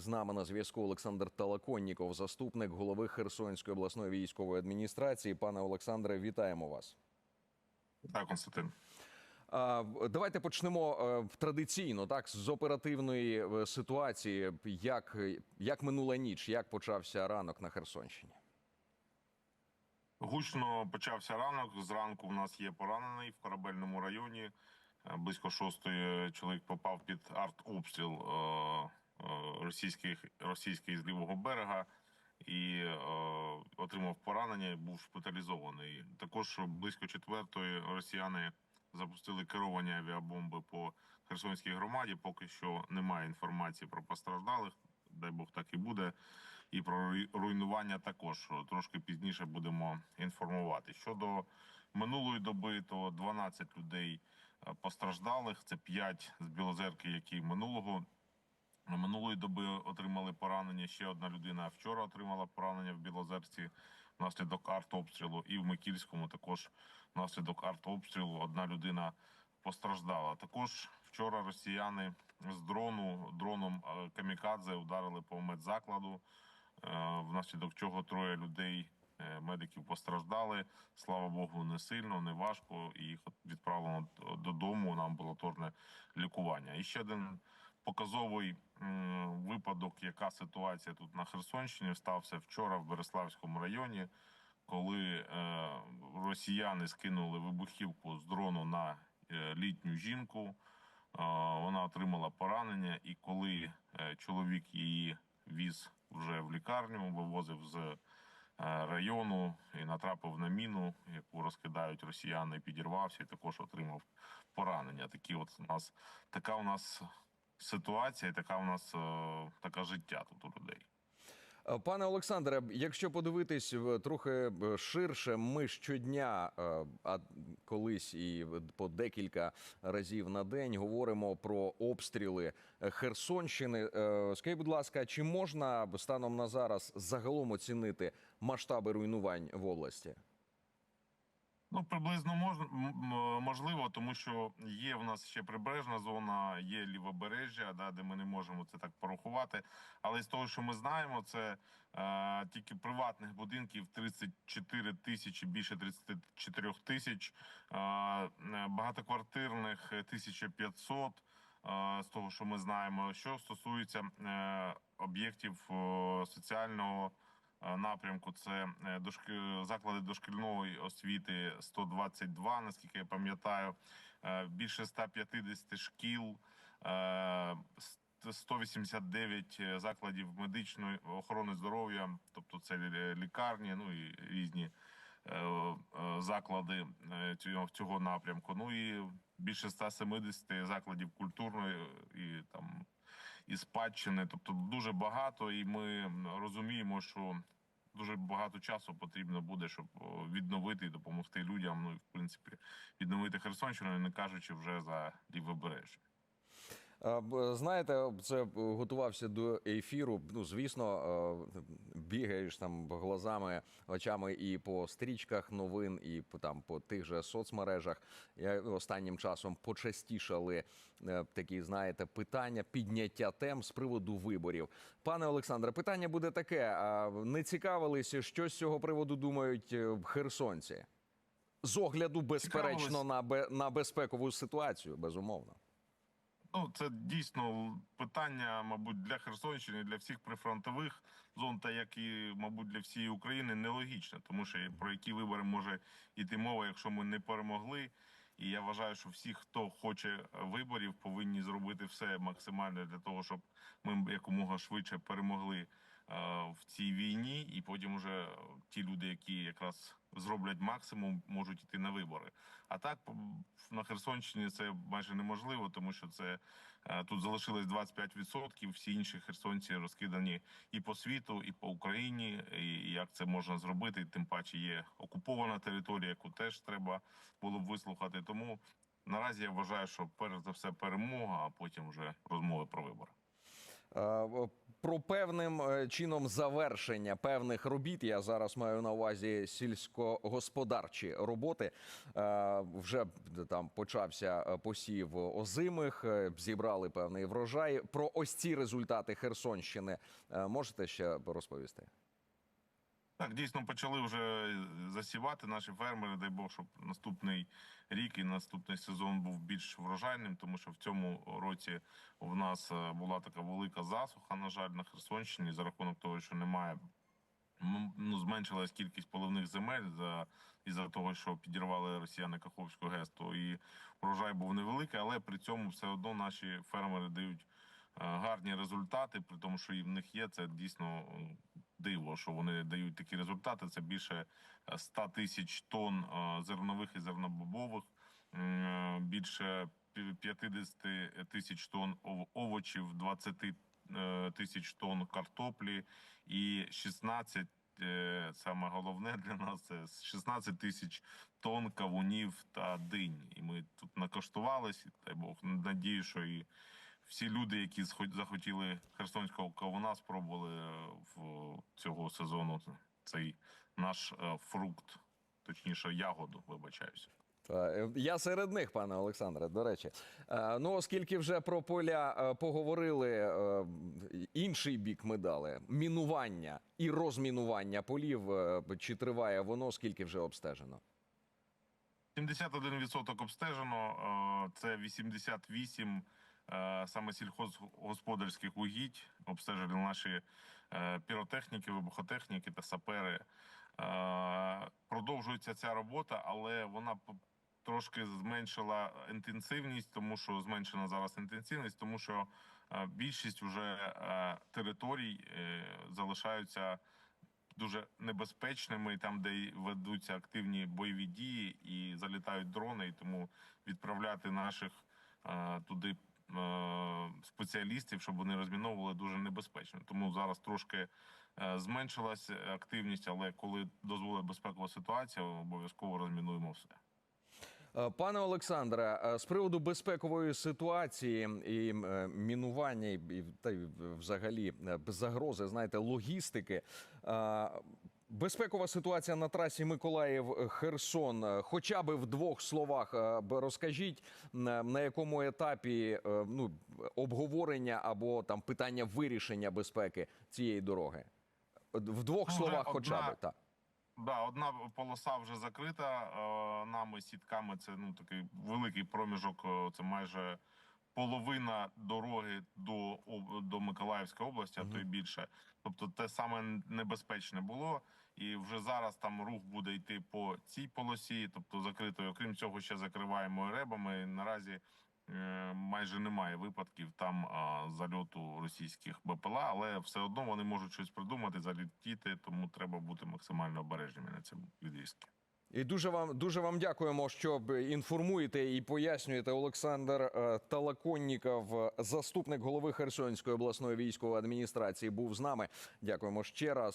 З нами на зв'язку Олександр Талаконніков, заступник голови Херсонської обласної військової адміністрації. Пане Олександре, вітаємо вас. Так, Константин. Давайте почнемо е, традиційно, так з оперативної е, ситуації. Як, як минула ніч, як почався ранок на Херсонщині? Гучно почався ранок. Зранку в нас є поранений в корабельному районі. Е, Близько шостої чоловік попав під артобстріл е, російських російський з лівого берега і е, отримав поранення. і Був шпиталізований. Також близько четвертої росіяни запустили керовані авіабомби по Херсонській громаді. Поки що немає інформації про постраждалих. Дай Бог так і буде. І про руйнування також трошки пізніше будемо інформувати. Щодо минулої доби, то 12 людей е, постраждалих. Це 5 з Білозерки, які минулого минулої доби отримали поранення. Ще одна людина вчора отримала поранення в Білозерці внаслідок артобстрілу. І в Микільському також внаслідок артобстрілу одна людина постраждала. Також вчора росіяни з дрону дроном е, камікадзе ударили по медзакладу, е, внаслідок чого троє людей. е, Медиків постраждали, слава Богу, не сильно, не важко. І їх відправлено додому на амбулаторне лікування. І ще один показовий випадок, яка ситуація тут на Херсонщині стався вчора в Береславському районі, коли е, росіяни скинули вибухівку з дрону на е, літню жінку. Е, Вона отримала поранення, і коли чоловік її віз вже в лікарню, вивозив з району і натрапив на міну, яку розкидають росіяни, підірвався і також отримав поранення. Такі от у нас така у нас ситуація, і така у нас е, таке життя тут у людей. Е, Пане Олександре, якщо подивитись е, трохи ширше, ми щодня, а колись і по декілька разів на день говоримо про обстріли Херсонщини. Скажіть, будь ласка, чи можна станом на зараз загалом оцінити масштаби руйнувань в області? Ну, приблизно мож, м- м- можливо, тому що є в нас ще прибережна зона, є лівобережжя, да, де ми не можемо це так порахувати. Але з того, що ми знаємо, це е, тільки приватних будинків 34 тисячі, більше 34 тисяч, е, багатоквартирних 1500, е, з того, що ми знаємо. Що стосується е, об'єктів е, соціального напрямку, це е, заклади дошкільної освіти 122, наскільки я пам'ятаю, е, більше 150 шкіл. е, 189 закладів медичної охорони здоров'я, тобто це лікарні, ну і різні е, е, заклади е, цього напрямку. Ну і більше 170 закладів культурної і там і спадщини. Тобто дуже багато, і ми розуміємо, що дуже багато часу потрібно буде, щоб відновити і допомогти людям. Ну і в принципі відновити Херсонщину, не кажучи вже за лівобережжя. Е, Знаєте, це готувався до ефіру. Ну, звісно, е, бігаєш там глазами, очами і по стрічках новин, і по там по тих же соцмережах. Я останнім часом почастішали е, такі, знаєте, питання підняття тем з приводу виборів. Пане Олександре, питання буде таке: не цікавилися, що з цього приводу думають херсонці? З огляду, безперечно, на, на безпекову ситуацію, безумовно. Ну, це дійсно питання, мабуть, для Херсонщини, для всіх прифронтових зон, та як і, мабуть, для всієї України, нелогічне, тому що про які вибори може йти мова, якщо ми не перемогли. І я вважаю, що всі, хто хоче виборів, повинні зробити все максимально для того, щоб ми якомога швидше перемогли е, в цій війні, і потім уже ті люди, які якраз зроблять максимум, можуть йти на вибори. А так на Херсонщині це майже неможливо, тому що це е, тут залишилось 25%, Всі інші херсонці розкидані і по світу, і по Україні. І як це можна зробити? Тим паче є окупована територія, яку теж треба було б вислухати. Тому наразі я вважаю, що перш за все перемога, а потім вже розмови про вибори. Про певним е, чином завершення певних робіт я зараз маю на увазі сільськогосподарчі роботи. Е, Вже там почався е, посів озимих, зібрали певний врожай. Про ось ці результати Херсонщини можете ще розповісти? Так, дійсно почали вже засівати наші фермери. Дай Бог, щоб наступний рік і наступний сезон був більш врожайним, тому що в цьому році в нас е, була така велика засуха, на жаль, на Херсонщині за рахунок того, що немає ну, зменшилась кількість поливних земель за із-за того, що підірвали росіяни Каховську ГЕС, і врожай був невеликий, але при цьому все одно наші фермери дають е, гарні результати, при тому, що і в них є це дійсно диво, що вони дають такі результати. Це більше е, 100 тисяч тонн е, зернових і зернобобових, е, більше пі- 50 тисяч тонн овочів, 20 е, тисяч тонн картоплі і 16 е, Саме головне для нас це 16 тисяч тонн кавунів та динь. І ми тут накоштувались. Дай Бог, надію, що і всі люди, які захотіли херсонського кавуна, спробували е, в цього сезону цей наш е, фрукт, точніше, ягоду, вибачаюся. Е, Я серед них, пане Олександре, до речі. Ну, оскільки вже про поля поговорили, інший бік медали мінування і розмінування полів. Чи триває воно, скільки вже обстежено? 71% обстежено, це 88 е, саме сільхозгосподарських угідь. Обстежили наші е, піротехніки, вибухотехніки та сапери. Е, Продовжується ця робота, але вона трошки зменшила інтенсивність, тому що зменшена зараз інтенсивність, тому що е, більшість вже е, територій е, залишаються дуже небезпечними, там, де ведуться активні бойові дії і залітають дрони, і тому відправляти наших е, туди е, спеціалістів, щоб вони розміновували, дуже небезпечно. Тому зараз трошки е, зменшилась активність, але коли дозволить безпекова ситуація, обов'язково розмінуємо все. Е, Пане Олександре, е, з приводу безпекової ситуації і е, мінування, і та й взагалі е, загрози, знаєте, логістики. Безпекова ситуація на трасі Миколаїв-Херсон. Е, Хоча би в двох словах е, розкажіть, на якому етапі е, ну, обговорення або там питання вирішення безпеки цієї дороги? В двох Ну, словах, хоча одна- б так. Да, одна полоса вже закрита е, нами сітками. Це ну такий великий проміжок. Це майже половина дороги до до Миколаївської області, а то й більше. Тобто, те саме небезпечне було, і вже зараз там рух буде йти по цій полосі, тобто закритою. Окрім цього, ще закриваємо ребами. Наразі е, майже немає випадків там а, зальоту російських БПЛА, але все одно вони можуть щось придумати, залітіти, тому треба бути максимально обережними на цьому відрізку. І дуже вам дуже вам дякуємо, що інформуєте і пояснюєте. Олександр е, Талаконніков, заступник голови Херсонської обласної військової адміністрації, був з нами. Дякуємо ще раз.